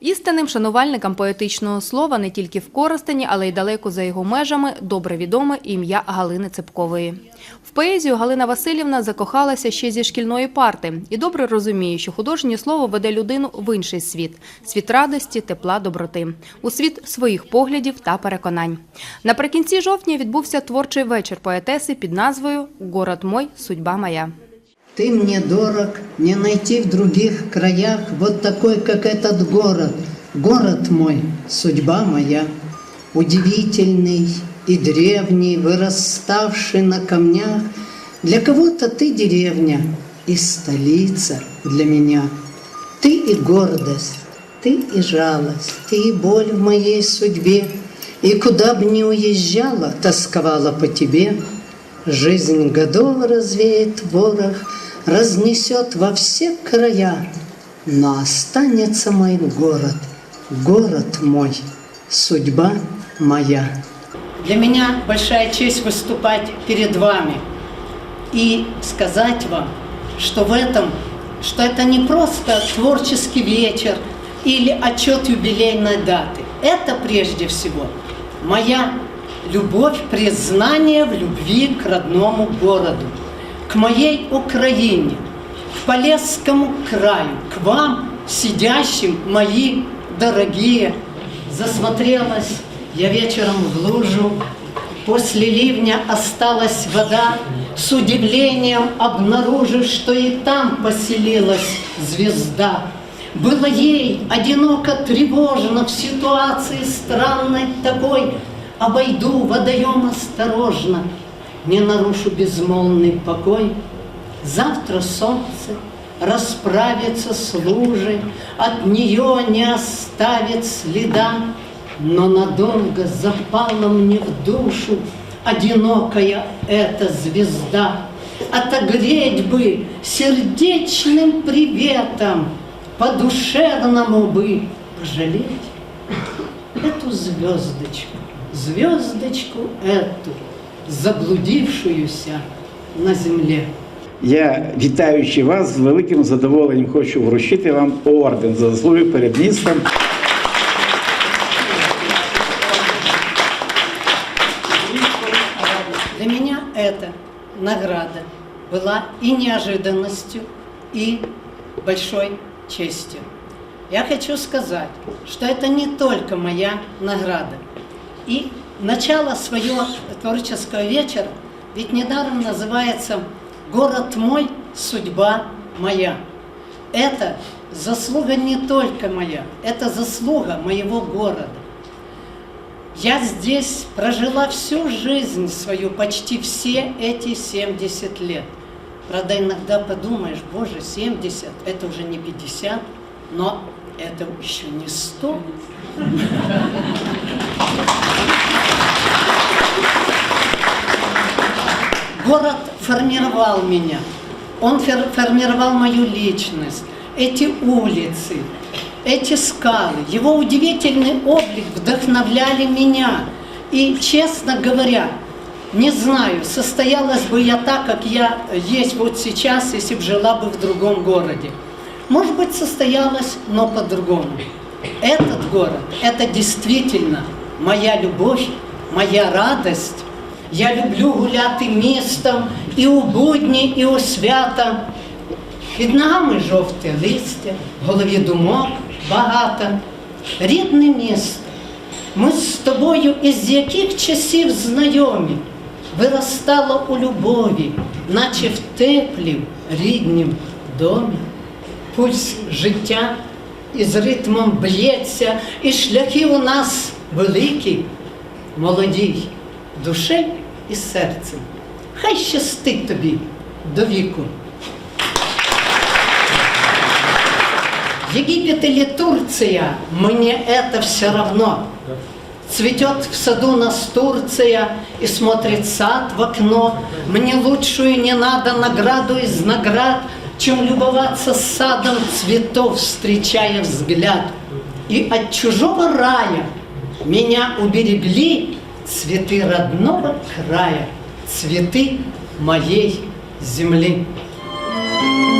Істинним шанувальникам поетичного слова не тільки в Коростені, але й далеко за його межами добре відоме ім'я Галини Цепкової. В поезію Галина Васильівна закохалася ще зі шкільної парти і добре розуміє, що художнє слово веде людину в інший світ світ радості, тепла, доброти, у світ своїх поглядів та переконань. Наприкінці жовтня відбувся творчий вечір поетеси під назвою Город мой, судьба моя. Ты мне дорог, не найти в других краях вот такой, как этот город. Город мой, судьба моя, удивительный и древний, выраставший на камнях. Для кого-то ты деревня и столица для меня. Ты и гордость, ты и жалость, ты и боль в моей судьбе. И куда б ни уезжала, тосковала по тебе. Жизнь годов развеет ворох, разнесет во все края, но останется мой город, город мой, судьба моя. Для меня большая честь выступать перед вами и сказать вам, что в этом, что это не просто творческий вечер или отчет юбилейной даты. Это прежде всего моя любовь, признание в любви к родному городу, к моей Украине, к Полесскому краю, к вам, сидящим, мои дорогие. Засмотрелась я вечером в лужу, после ливня осталась вода, с удивлением обнаружив, что и там поселилась звезда. Было ей одиноко, тревожно в ситуации странной такой, обойду водоем осторожно, не нарушу безмолвный покой. Завтра солнце расправится с лужей, от нее не оставит следа, но надолго запала мне в душу одинокая эта звезда. Отогреть бы сердечным приветом, по-душевному бы пожалеть эту звездочку, звездочку эту, заблудившуюся на земле. Я, вітаючи вас, з великим задоволенням хочу вручити вам орден за заслуги перед містом. Для меня эта награда была и неожиданностью, и большой честью. Я хочу сказать, что это не только моя награда. И начало своего творческого вечера ведь недаром называется «Город мой, судьба моя». Это заслуга не только моя, это заслуга моего города. Я здесь прожила всю жизнь свою, почти все эти 70 лет. Правда, иногда подумаешь, боже, 70, это уже не 50, но это еще не 100. Город формировал меня, он формировал мою личность, эти улицы, эти скалы, его удивительный облик вдохновляли меня. И, честно говоря, не знаю, состоялась бы я так, как я есть вот сейчас, если бы жила бы в другом городе. Может быть, состоялась, но по-другому. Этот город, это действительно моя любовь, моя радость. Я люблю гуляти містом і у будні, і у свята. Під ногами жовте листя, в голові думок багато. Рідне місто. Ми з тобою із яких часів знайомі, виростало у любові, наче в теплім ріднім домі. Пульс життя із ритмом б'ється, і шляхи у нас великі, молоді, душею і серцем. Хай щастить тобі до віку. Египет или Турция, мне это все равно. Цветет в саду настурция и смотрит сад в окно. Мне лучшую не надо награду из наград, чем любоваться садом цветов, встречая взгляд. И от чужого рая меня уберегли цветы родного края, цветы моей земли. Коли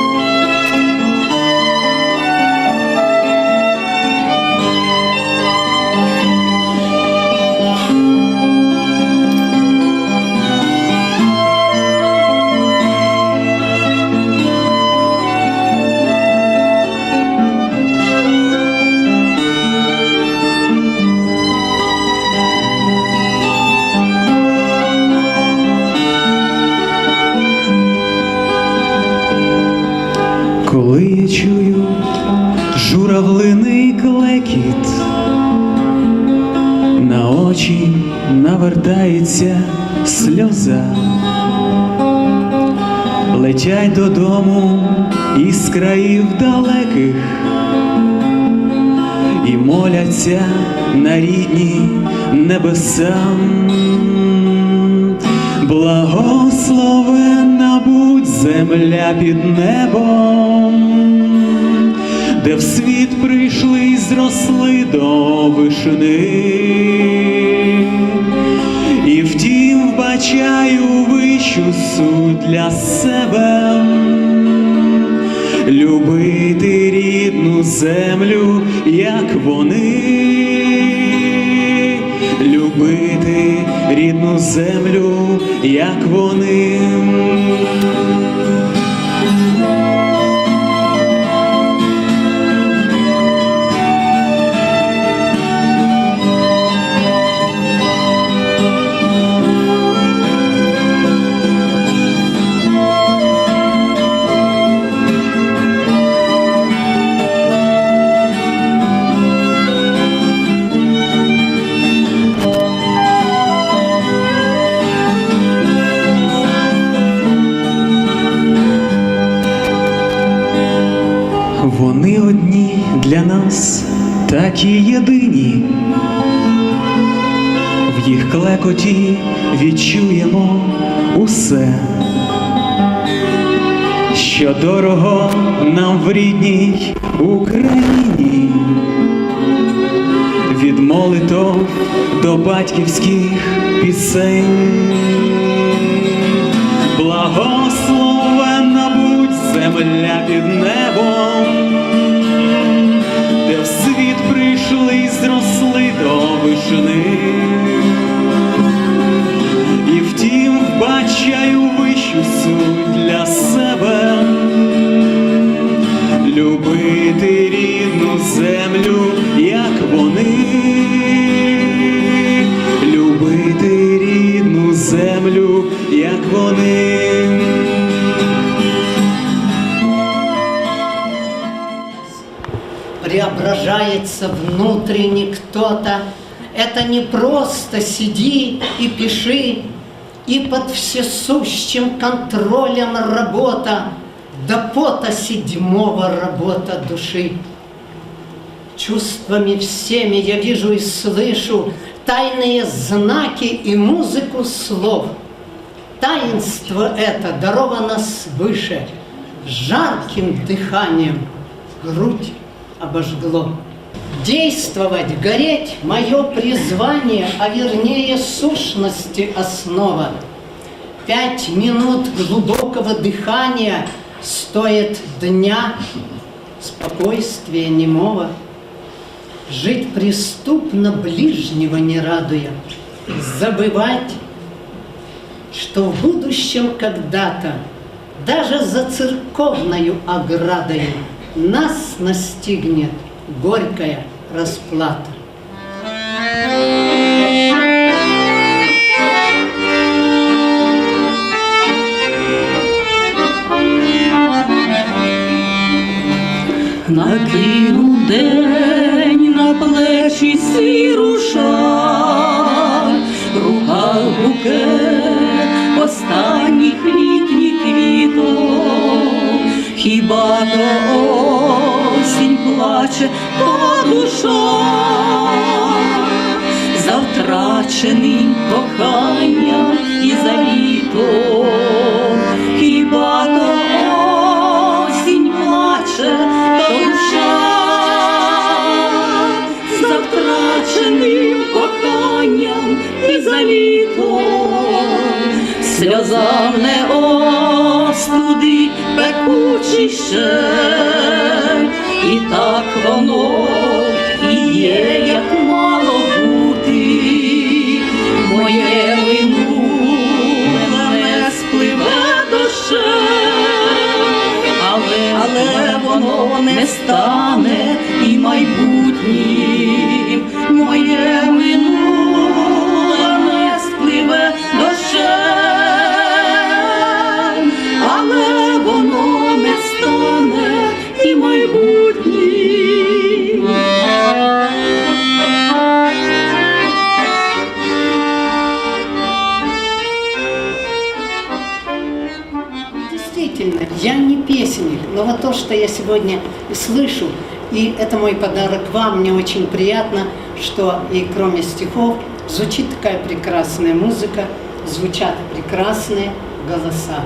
очі навертається сльоза, летять додому із країв далеких і моляться на рідні небеса. Благословенна будь земля під небом, де в світ прийшли й зросли до вишни, і втім вбачаю вищу суть для себе. Любити рідну землю, як вони, любити рідну землю, як. Вони нас такі єдині, в їх клекоті відчуємо усе, що дорого нам в рідній Україні, від молитов до батьківських пісень. Благословенна будь земля під небом, зросли до вишни. І втім вбачаю вищу суть для себе, любити рідну землю, як вони, любити рідну землю, як вони. преображается внутренне кто-то. это не просто сиди и пиши, и под всесущим контролем работа, до пота седьмого работа души. Чувствами всеми я вижу и слышу тайные знаки и музыку слов. Таинство это даровано свыше, жарким дыханием грудь обожгло. Действовать, гореть – мое призвание, а вернее сущности основа. Пять минут глубокого дыхания стоит дня спокойствия немого. Жить преступно ближнего не радуя, забывать, что в будущем когда-то даже за церковною оградой нас настигнет горькая расплата. Накинув день на плечі сіру шаль, рука букет останніх літніх квіток, хіба то осінь плаче, душа. За втраченим коханням і за літом, хіба то осінь плаче, то душа. За коханням і за літом, сльозам не остудить пекучий і так воно сегодня слышу, и это мой подарок вам, мне очень приятно, что и кроме стихов звучит такая прекрасная музыка, звучат прекрасные голоса.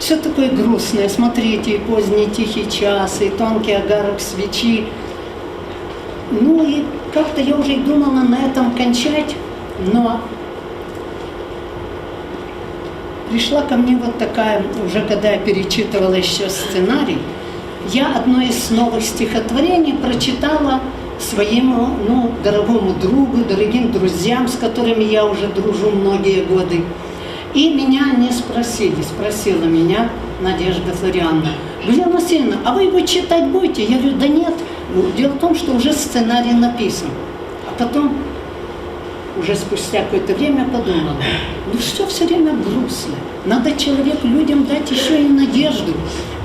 Все такое грустное, смотрите, и поздний тихий час, и тонкий огарок свечи. Ну и как-то я уже и думала на этом кончать, но пришла ко мне вот такая, уже когда я перечитывала еще сценарий, я одно из новых стихотворений прочитала своему ну, дорогому другу, дорогим друзьям, с которыми я уже дружу многие годы. И меня не спросили, спросила меня Надежда Флориановна. Галина Васильевна, а вы его читать будете? Я говорю, да нет. Дело в том, что уже сценарий написан. А потом уже спустя какое-то время подумала, ну что все время грустно? Надо человеку, людям дать еще и надежду.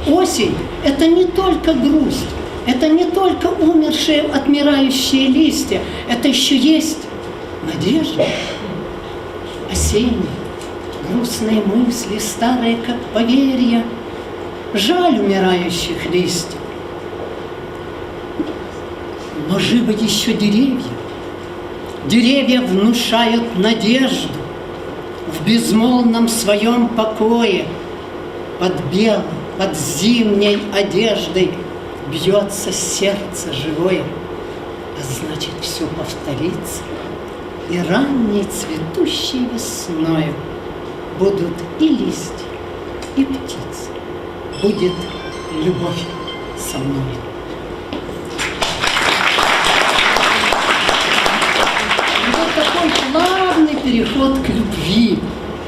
Осень – это не только грусть, это не только умершие, отмирающие листья, это еще есть надежда. Осенние, грустные мысли, старые, как поверья, жаль умирающих листьев. Но живы еще деревья, Деревья внушают надежду в безмолвном своем покое. Под белой, под зимней одеждой бьется сердце живое. А значит, все повторится. И ранней цветущей весною будут и листья, и птицы. Будет любовь со мной. вот такой плавный переход к любви.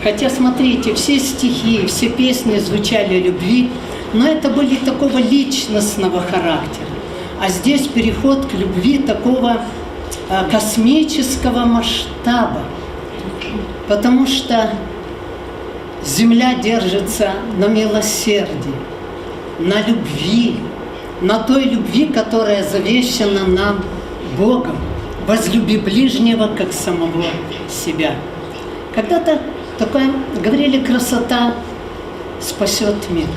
Хотя, смотрите, все стихи, все песни звучали о любви, но это были такого личностного характера. А здесь переход к любви такого а, космического масштаба. Потому что земля держится на милосердии, на любви, на той любви, которая завещана нам Богом возлюби ближнего, как самого себя. Когда-то такое говорили, красота спасет мир.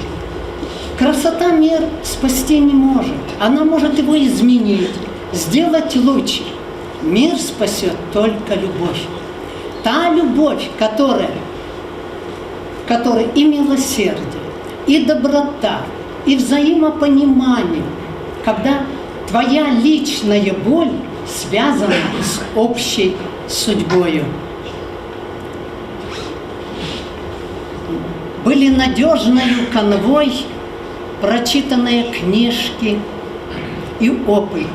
Красота мир спасти не может. Она может его изменить, сделать лучше. Мир спасет только любовь. Та любовь, которая, которая и милосердие, и доброта, и взаимопонимание, когда твоя личная боль связана с общей судьбою. Были надежною конвой прочитанные книжки и опыт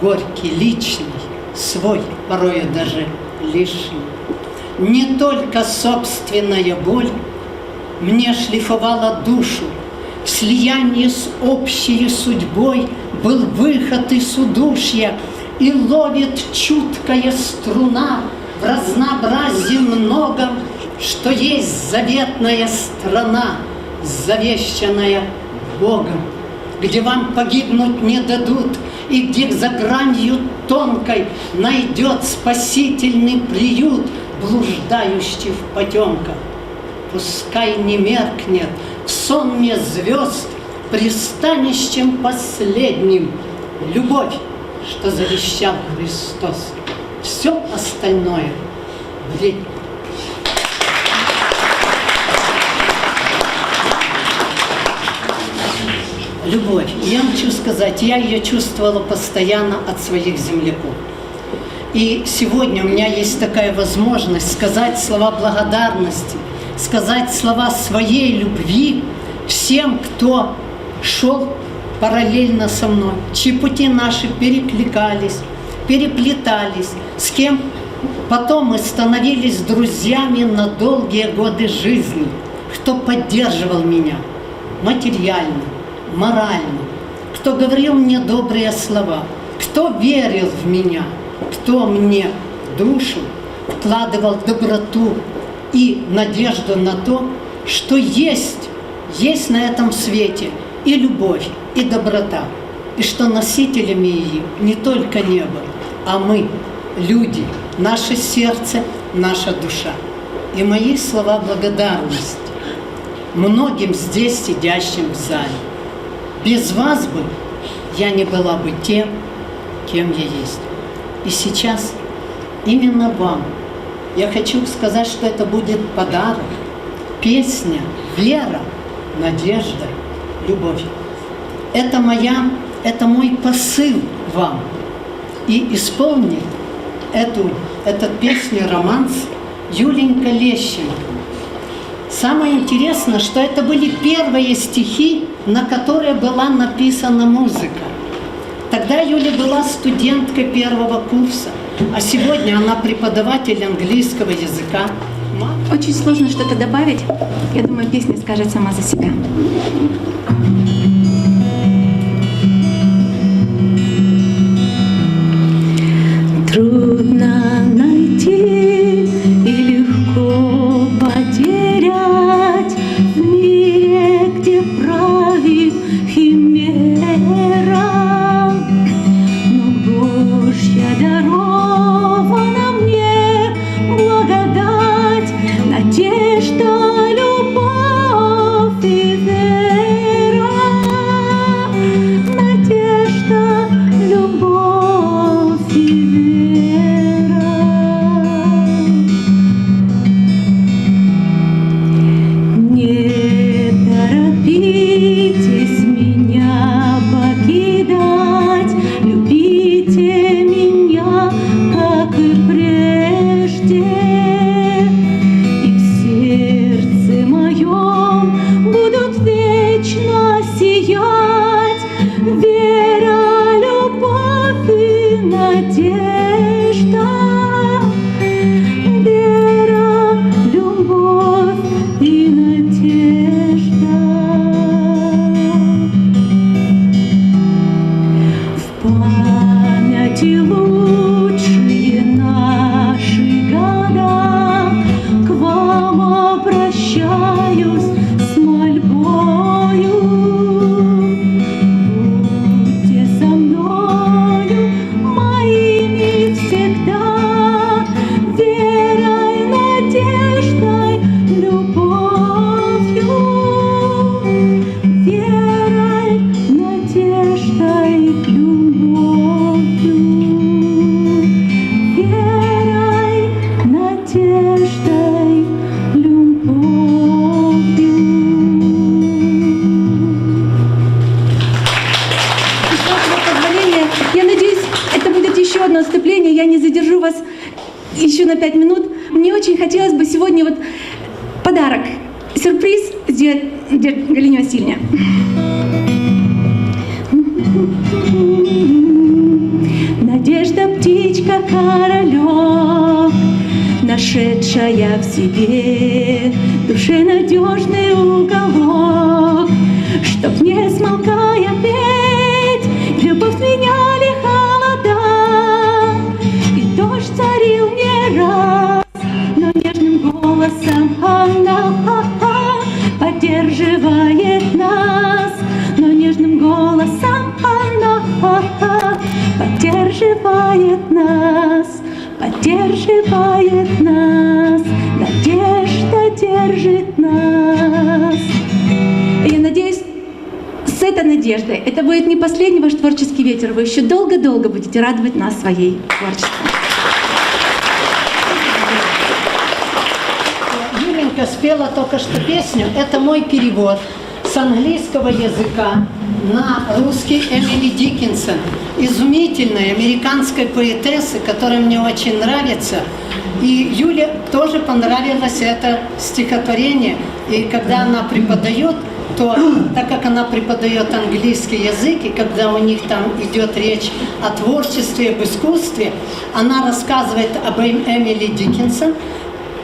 горький, личный, свой, порою даже лишний. Не только собственная боль мне шлифовала душу, в слиянии с общей судьбой был выход из удушья, и ловит чуткая струна в разнообразии многом, что есть заветная страна, завещанная Богом, где вам погибнуть не дадут, и где за гранью тонкой найдет спасительный приют, блуждающий в потемках. Пускай не меркнет в сонме звезд пристанищем последним любовь, что завещал Христос. Все остальное – бред. Любовь. Я хочу сказать, я ее чувствовала постоянно от своих земляков. И сегодня у меня есть такая возможность сказать слова благодарности, сказать слова своей любви всем, кто шел параллельно со мной, чьи пути наши перекликались, переплетались, с кем потом мы становились друзьями на долгие годы жизни, кто поддерживал меня материально, морально, кто говорил мне добрые слова, кто верил в меня, кто мне душу вкладывал доброту и надежду на то, что есть, есть на этом свете и любовь, и доброта, и что носителями ее не только небо, а мы, люди, наше сердце, наша душа. И мои слова благодарности многим здесь сидящим в зале. Без вас бы я не была бы тем, кем я есть. И сейчас именно вам я хочу сказать, что это будет подарок, песня, вера, надежда, любовь. Это моя, это мой посыл вам. И исполнит эту, эту песню романс Юленька Лещенко. Самое интересное, что это были первые стихи, на которые была написана музыка. Тогда Юля была студенткой первого курса, а сегодня она преподаватель английского языка. Очень сложно что-то добавить. Я думаю, песня скажет сама за себя. Одно вступление. Я не задержу вас еще на пять минут. Мне очень хотелось бы сегодня вот подарок, сюрприз сделать Галине Васильевне. Надежда птичка королев, нашедшая в себе душе надежный уголок, чтоб не смолкая петь, голосом она поддерживает нас, но нежным голосом она поддерживает нас, поддерживает нас, надежда держит нас. Я надеюсь, с этой надеждой это будет не последний ваш творческий ветер, вы еще долго-долго будете радовать нас своей творчеством. Юленька спела только что песню. Это мой перевод с английского языка на русский Эмили Диккенсон. Изумительной американской поэтессы, которая мне очень нравится. И Юле тоже понравилось это стихотворение. И когда она преподает, то так как она преподает английский язык, и когда у них там идет речь о творчестве, об искусстве, она рассказывает об Эм- Эмили Диккенсон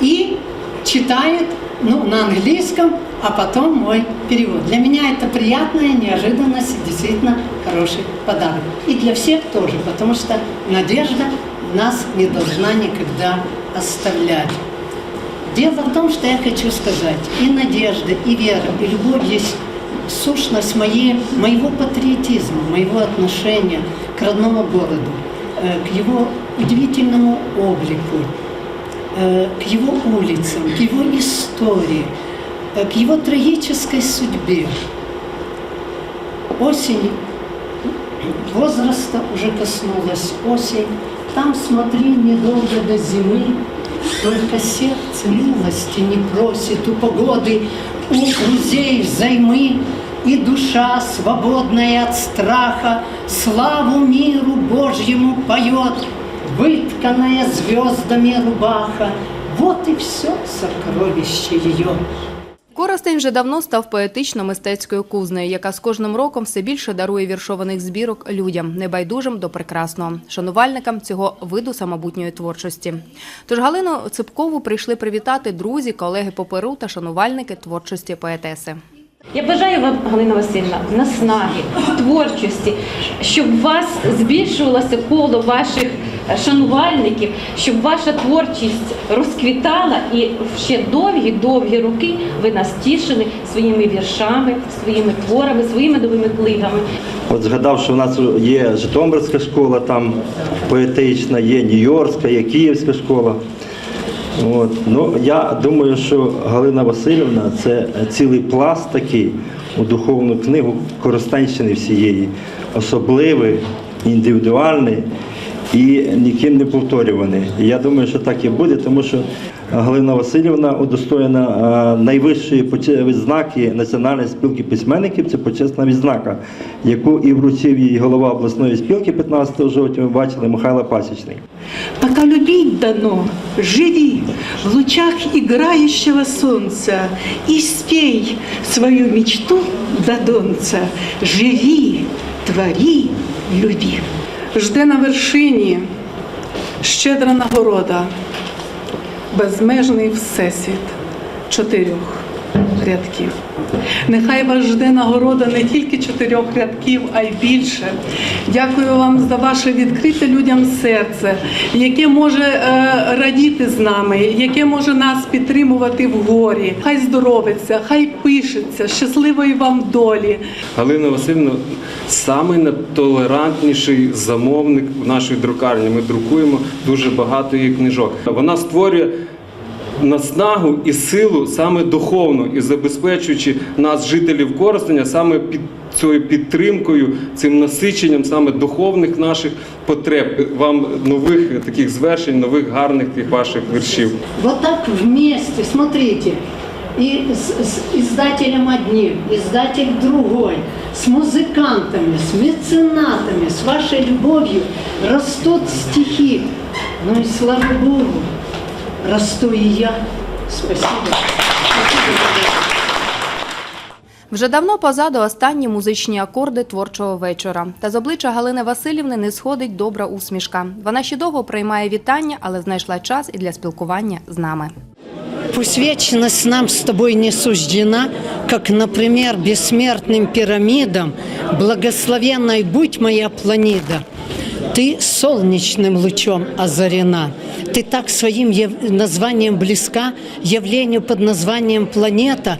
и читает ну, на английском, а потом мой перевод. Для меня это приятная неожиданность и действительно хороший подарок. И для всех тоже, потому что надежда нас не должна никогда оставлять. Дело в том, что я хочу сказать, и надежда, и вера, и любовь есть сущность моей, моего патриотизма, моего отношения к родному городу, э, к его удивительному облику, к его улицам, к его истории. э, к его трагической судьбе. Осень, возраста уже коснулась осень. Там, смотри, недолго до зимы, только сердце милости не просит у погоды, у друзей взаймы, и душа, свободная от страха, славу миру Божьему поет, вытканная звездами рубаха. Вот и все сокровище ее. Коростень вже давно став поетично-мистецькою кузнею, яка з кожним роком все більше дарує віршованих збірок людям, небайдужим до прекрасного, шанувальникам цього виду самобутньої творчості. Тож Галину Ципкову прийшли привітати друзі, колеги по перу та шанувальники творчості поетеси. Я бажаю вам, Галина Васильівна, наснаги, творчості, щоб у вас збільшувалося коло ваших е, шанувальників, щоб ваша творчість розквітала і ще довгі-довгі роки ви нас тішили своїми віршами, своїми творами, своїми новими книгами. От згадав, що в нас є Житомирська школа, там поетична, є Нью-Йоркська, є Київська школа. От. Ну, я думаю, що Галина Васильівна це цілий пласт такий у духовну книгу Коростенщини всієї, особливий, індивідуальний і ніким не повторюваний. І я думаю, що так і буде, тому що Галина Васильівна удостоєна е, найвищої відзнаки Національної спілки письменників. Це почесна відзнака, яку і вручив їй голова обласної спілки 15 жовтня. Ми бачили Михайло Пасічний. Пока любить дано, живи в лучах играющего солнца и спей свою мечту до донца. Живи, твори, люби. Жде на вершині щедра нагорода, безмежний всесвіт чотирьох рядків. Нехай вас жде нагорода не тільки чотирьох рядків, а й більше. Дякую вам за ваше відкрите людям серце, яке може е, радіти з нами, яке може нас підтримувати в горі. Хай здоровиться, хай пишеться, щасливої вам долі. Галина Васильівна найтолерантніший замовник в нашій друкарні. Ми друкуємо дуже багато її книжок. Вона створює наснагу і силу саме духовну і забезпечуючи нас, жителів Коростеня, саме під цією підтримкою, цим насиченням саме духовних наших потреб. Вам нових таких звершень, нових гарних тих ваших віршів. Вот так вместе, смотрите, и с, с издателем одним, издатель другой, с музыкантами, с меценатами, с вашей любовью растут стихи. Ну и слава Богу, расту и я. Спасибо. Вже давно позаду останні музичні акорди творчого вечора. Та з обличчя Галини Васильівни не сходить добра усмішка. Вона ще довго приймає вітання, але знайшла час і для спілкування з нами. Пусть вечность нам с тобой не суждена, как, например, бессмертным пирамидам, благословенной будь моя планида. Ты солнечным лучом озарена. Ты так своим названием близка явлению под названием планета,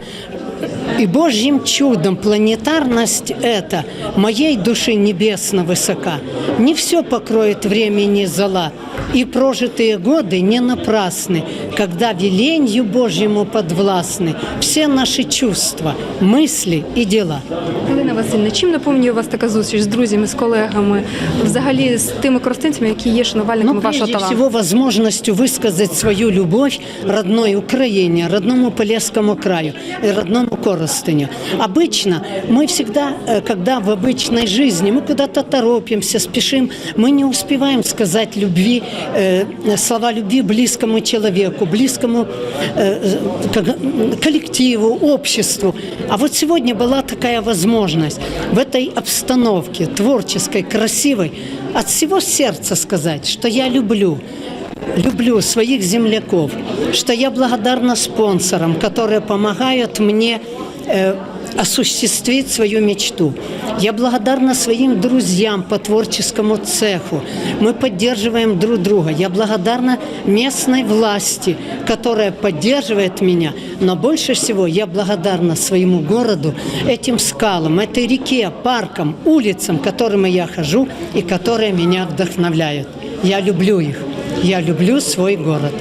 и Божьим чудом планетарность эта моей души небесно высока. Не все покроет времени зола, и прожитые годы не напрасны, когда веленью Божьему подвластны все наши чувства, мысли и дела. Галина Васильівна, чим наповнює вас така зустріч з друзями, з колегами, взагалі з тими коростенцями, які є шанувальниками Но вашого прежде таланту? всего возможностью высказать свою любовь родной Украине, родному Полесскому краю и родному Коростыню. Обычно мы всегда, э, когда в обычной жизни мы куда-то торопимся, спешим, мы не успеваем сказать любви, э, слова любви близкому человеку, близкому э, коллективу, обществу. А вот сегодня была такая возможность в этой обстановке творческой, красивой, от всего сердца сказать, что я люблю люблю своих земляков, что я благодарна спонсорам, которые помогают мне осуществить свою мечту. Я благодарна своим друзьям по творческому цеху. Мы поддерживаем друг друга. Я благодарна местной власти, которая поддерживает меня. Но больше всего я благодарна своему городу, этим скалам, этой реке, паркам, улицам, которыми я хожу и которые меня вдохновляют. Я люблю их. Я люблю свой город.